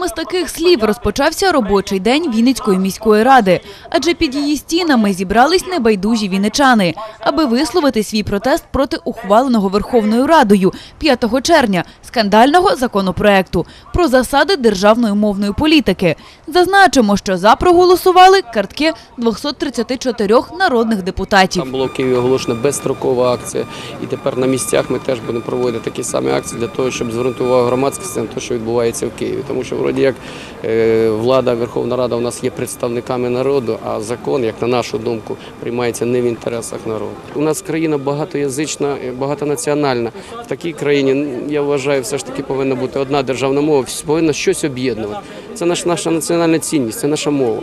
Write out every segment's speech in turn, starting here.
Саме з таких слів розпочався робочий день Вінницької міської ради, адже під її стінами зібрались небайдужі вінничани, аби висловити свій протест проти ухваленого Верховною Радою 5 червня скандального законопроекту про засади державної мовної політики. Зазначимо, що за проголосували картки 234 народних депутатів. Там було в Києві оголошена безстрокова акція, і тепер на місцях ми теж будемо проводити такі самі акції для того, щоб звернути увагу громадськості на те, що відбувається в Києві. Тому що вроді як е, влада, Верховна Рада у нас є представниками народу, а закон, як на нашу думку, приймається не в інтересах народу. У нас країна багатоязична, е, багатонаціональна. В такій країні я вважаю, все ж таки повинна бути одна державна мова, повинна щось об'єднувати. Це наш, наша національна цінність, це наша мова.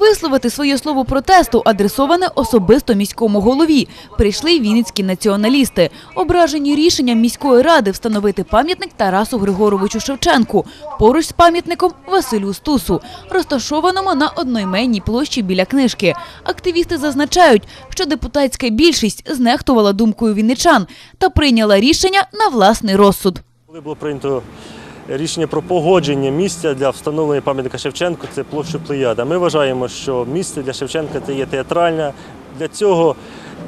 Висловити своє слово протесту адресоване особисто міському голові. Прийшли й вінницькі націоналісти, ображені рішенням міської ради встановити пам'ятник Тарасу Григоровичу Шевченку поруч з пам'ятником Василю Стусу, розташованому на одноіменній площі біля книжки. Активісти зазначають, що депутатська більшість знехтувала думкою вінничан та прийняла рішення на власний розсуд. Коли було прийнято рішення про погодження місця для встановлення пам'ятника Шевченку, це площа Плеяда. Ми вважаємо, що місце для Шевченка це є театральне. Для цього,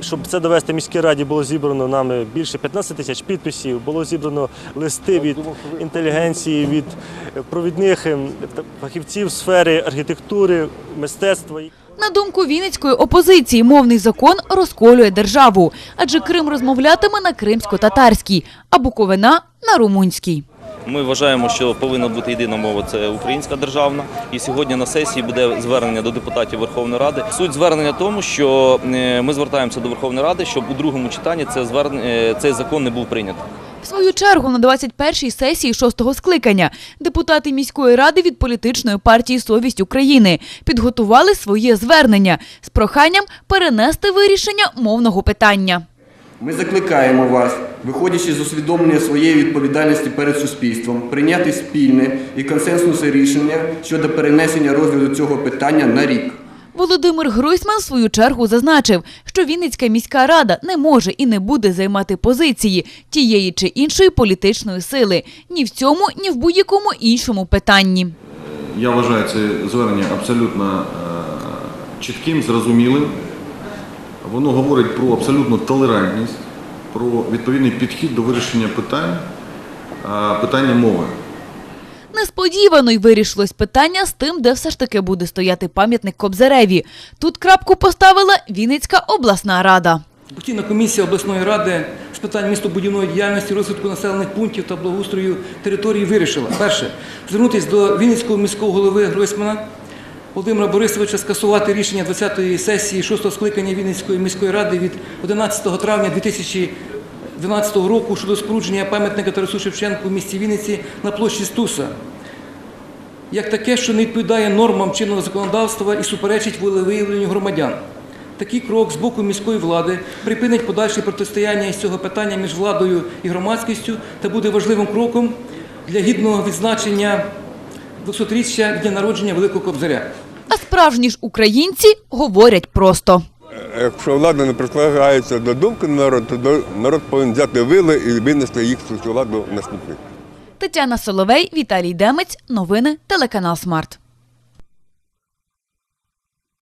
щоб це довести міській раді, було зібрано нами більше 15 тисяч підписів, було зібрано листи від інтелігенції, від провідних ем, фахівців сфери архітектури, мистецтва. На думку Вінницької опозиції, мовний закон розколює державу, адже Крим розмовлятиме на кримсько-татарській, а Буковина – на румунській. Ми вважаємо, що повинна бути єдина мова це українська державна. І сьогодні на сесії буде звернення до депутатів Верховної Ради. Суть звернення тому, що е, ми звертаємося до Верховної Ради, щоб у другому читанні це звернення, е, цей закон не був прийнятий. В свою чергу на 21-й сесії шостого скликання депутати міської ради від політичної партії «Совість України» підготували своє звернення з проханням перенести вирішення мовного питання. Ми закликаємо вас, виходячи з усвідомлення своєї відповідальності перед суспільством, прийняти спільне і консенсусне рішення щодо перенесення розгляду цього питання на рік. Володимир Гройсман в свою чергу зазначив, що Вінницька міська рада не може і не буде займати позиції тієї чи іншої політичної сили ні в цьому, ні в будь-якому іншому питанні. Я вважаю це звернення абсолютно е, чітким, зрозумілим. Воно говорить про абсолютну толерантність, про відповідний підхід до вирішення питань, питання мови. Несподівано й вирішилось питання з тим, де все ж таки буде стояти пам'ятник Кобзареві. Тут крапку поставила Вінницька обласна рада. Постійна комісія обласної ради з питань містобудівної діяльності, розвитку населених пунктів та благоустрою території вирішила перше звернутися до Вінницького міського голови Гройсмана Володимира Борисовича скасувати рішення 20-ї сесії 6-го скликання Вінницької міської ради від 11 травня 2012 року щодо спорудження пам'ятника Тарасу Шевченку в місті Вінниці на площі Стуса як таке, що не відповідає нормам чинного законодавства і суперечить волевиявленню громадян. Такий крок з боку міської влади припинить подальше протистояння із цього питання між владою і громадськістю та буде важливим кроком для гідного відзначення 200-річчя дня народження Великого Кобзаря. А справжні ж українці говорять просто. Якщо влада не прикладається до думки народу, то народ повинен взяти вили і винести їх цю владу на смітник. Тетяна Соловей, Віталій Демець. Новини телеканал Смарт.